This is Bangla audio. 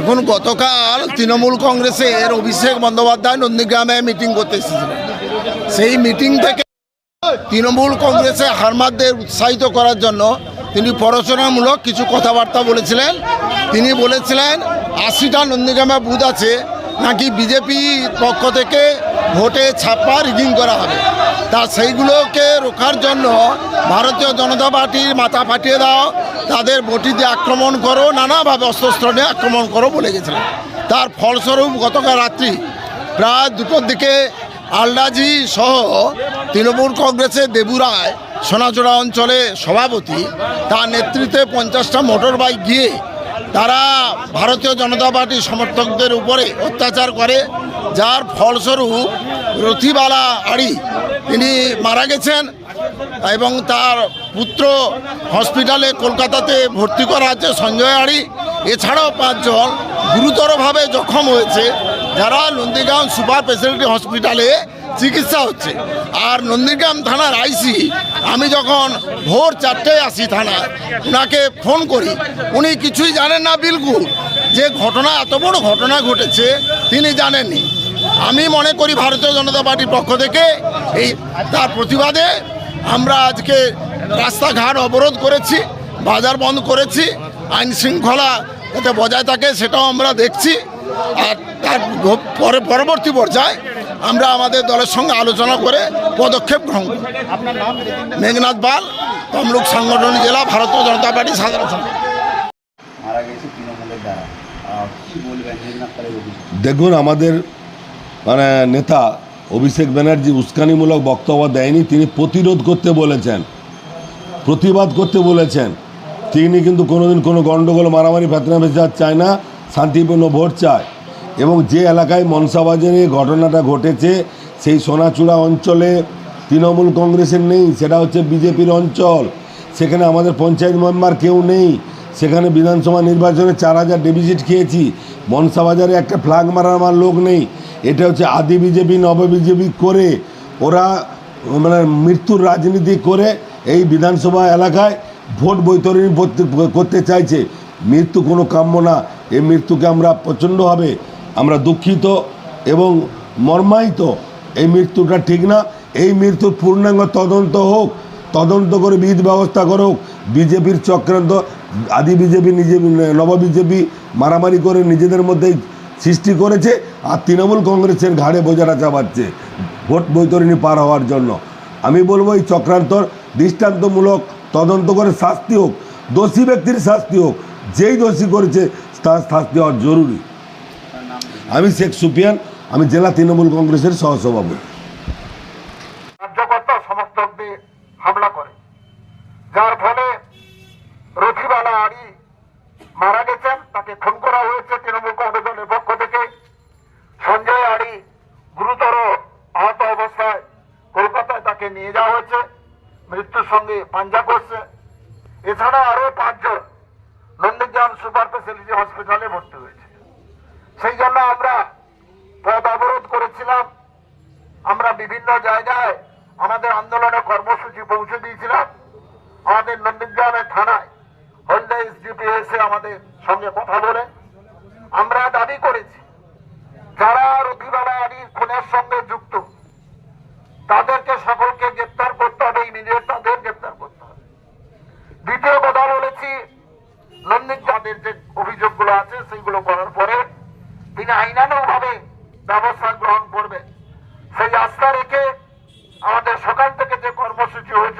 দেখুন গতকাল তৃণমূল কংগ্রেসের অভিষেক বন্দ্যোপাধ্যায় নন্দীগ্রামে মিটিং করতে এসেছিলেন সেই মিটিং থেকে তৃণমূল কংগ্রেসে হারমাদদের উৎসাহিত করার জন্য তিনি পড়াশোনামূলক কিছু কথাবার্তা বলেছিলেন। তিনি বলেছিলেন, আশিটা নন্দীগ্রামে বুথ আছে, নাকি বিজেপি পক্ষ থেকে ভোটে ছাপ্পা রিডিং করা হবে। তা সেইগুলোকে রোখার জন্য ভারতীয় জনতা পার্টির মাথা ফাটিয়ে দাও তাদের বটিতে আক্রমণ করো, নানাভাবে অস্ত্রস্ত্র নিয়ে আক্রমণ করো বলে গেছিলেন তার ফলস্বরূপ গতকাল রাত্রি প্রায় দুটোর দিকে আলডাজি সহ তৃণমূল কংগ্রেসের দেবুরায় সোনাচোড়া অঞ্চলে সভাপতি তার নেতৃত্বে পঞ্চাশটা মোটর বাইক গিয়ে তারা ভারতীয় জনতা পার্টির সমর্থকদের উপরে অত্যাচার করে, যার ফলস্বরূপ রথিবালা আড়ি তিনি মারা গেছেন এবং তার পুত্র হসপিটালে কলকাতাতে ভর্তি করা আছে সঞ্জয় আড়ি। এছাড়াও পাঁচজন গুরুতরভাবে জখম হয়েছে। যারা নন্দীগ্রাম সুপার স্পেশালিটি হসপিটালে চিকিৎসা হচ্ছে, আর নন্দীগ্রাম থানার আইসি, আমি যখন ভোর চারটেয় আসি থানায় ওনাকে ফোন করি, উনি কিছুই জানেন না বিলকুল। যে ঘটনা, এত বড় ঘটনা ঘটেছে, তিনি জানেননি। আমি মনে করি ভারতীয় জনতা পার্টির পক্ষ থেকে এই, তার প্রতিবাদে আমরা আজকে রাস্তাঘাট অবরোধ করেছি, বাজার বন্ধ করেছি, আইন শৃঙ্খলা যাতে বজায় থাকে সেটাও আমরা দেখছি, আর তার পরে পরবর্তী পর্যায়ে আমরা আমাদের দলের সঙ্গে আলোচনা করে পদক্ষেপ গ্রহণ করি। মেঘনাথ পাল তমলুক সাংগঠনিক জেলা ভারতীয় জনতা পার্টি সাধারণ মারা গেছে তৃণমূলের দ্বারা। দেখুন আমাদের মানে নেতা অভিষেক ব্যানার্জি উস্কানিমূলক বক্তব্য দেয়নি। তিনি প্রতিরোধ করতে বলেছেন। প্রতিবাদ করতে বলেছেন। তিনি কিন্তু কোনোদিন কোনো গণ্ডগোল মারামারি ফেতনা ফেসাদ চায় না শান্তিপূর্ণ ভোট চায়। এবং যে এলাকায় মনসাবাজারে ঘটনাটা ঘটেছে, সেই সোনাচূড়া অঞ্চলে তৃণমূল কংগ্রেসের নেই, সেটা হচ্ছে বিজেপির অঞ্চল। সেখানে আমাদের পঞ্চায়েত মেম্বার কেউ নেই। সেখানে বিধানসভা নির্বাচনে চার হাজার ডেপিজিট খেয়েছি। মনসাবাজারে একটা ফ্ল্যাগ মারার আমার লোক নেই। এটা হচ্ছে আদি বিজেপি, নব বিজেপি করে, ওরা মানে মৃত্যুর রাজনীতি করে এই বিধানসভা এলাকায় ভোট বৈতরণী করতে চাইছে। মৃত্যু কোনো কাম্য না। এই মৃত্যুকে আমরা প্রচণ্ডভাবে আমরা দুঃখিত এবং মর্মায়িত এই মৃত্যুটা ঠিক না। এই মৃত্যুর পূর্ণাঙ্গ তদন্ত হোক, তদন্ত করে বিধ ব্যবস্থা করুক। বিজেপির চক্রান্ত, আদি বিজেপি, নিজে, নব বিজেপি মারামারি করে নিজেদের মধ্যেই সৃষ্টি করেছে আর তৃণমূল কংগ্রেসের ঘাড়ে বোঝাটা চাপাচ্ছে। ভোট বৈতরণী পার হওয়ার জন্য। আমি বলব এই চক্রান্তর দৃষ্টান্তমূলক তদন্ত করে শাস্তি হোক, দোষী ব্যক্তির শাস্তি হোক। যেই দোষী করেছে, তার শাস্তি হওয়া জরুরি। আমি শেখ সুফিয়ান, আমি জেলা তৃণমূল কংগ্রেসের সহসভাপতি। কার্যকর্তা হামলা করে। যার ফলে আড়ি মারা গেছেন, তাকে করা হয়েছে তৃণমূল থেকে। সঞ্জয় আড়ি গুরুতর আহত অবস্থায় কলকাতায় তাকে নিয়ে যাওয়া হয়েছে, মৃত্যুর সঙ্গে পাঞ্জা করছে। এছাড়া আরও পাঁচজন নন্দীগ্রাম সুপার স্পেশালিটি হসপিটালে ভর্তি হয়েছে। সেই জন্য আমরা পথ অবরোধ করেছিলাম। আমরা বিভিন্ন জায়গায় আমাদের আন্দোলনের কর্মসূচি পৌঁছে দিয়েছিলাম। আমাদের নন্দীগ্রামের থানায় হলদা এসডিপি এসে আমাদের সঙ্গে কথা বলে আমরা দাবি করেছি, যারা আলীর খুনের সঙ্গে যুক্ত, তাদেরকে সকলকে গ্রেপ্তার করতে হবে ইমিডিয়েট তাদের গ্রেপ্তার করতে হবে। দ্বিতীয় কথা বলেছি, নন্দীগ্রামের যে অভিযোগগুলো আছে, সেইগুলো করার পরে তিনি আইনানুভাবে ব্যবস্থা গ্রহণ করবেন। সেই আস্থা রেখে আমাদের সকাল থেকে যে কর্মসূচি হয়েছে